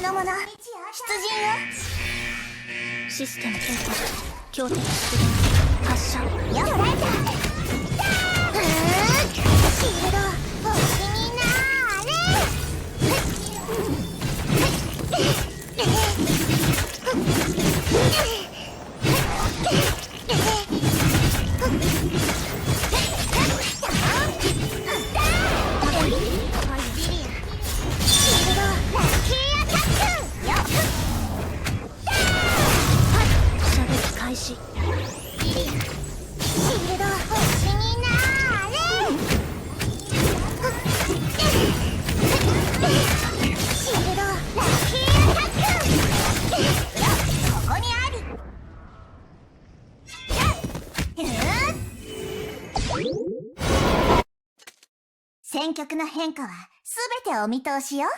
の者出陣よ。システム検査強敵。出現発射。よ捉えた。ふーシールド。お気になれ。開始。シールド星になーれシールドラッキーアタックここにあり戦局の変化はすべてお見通しよ。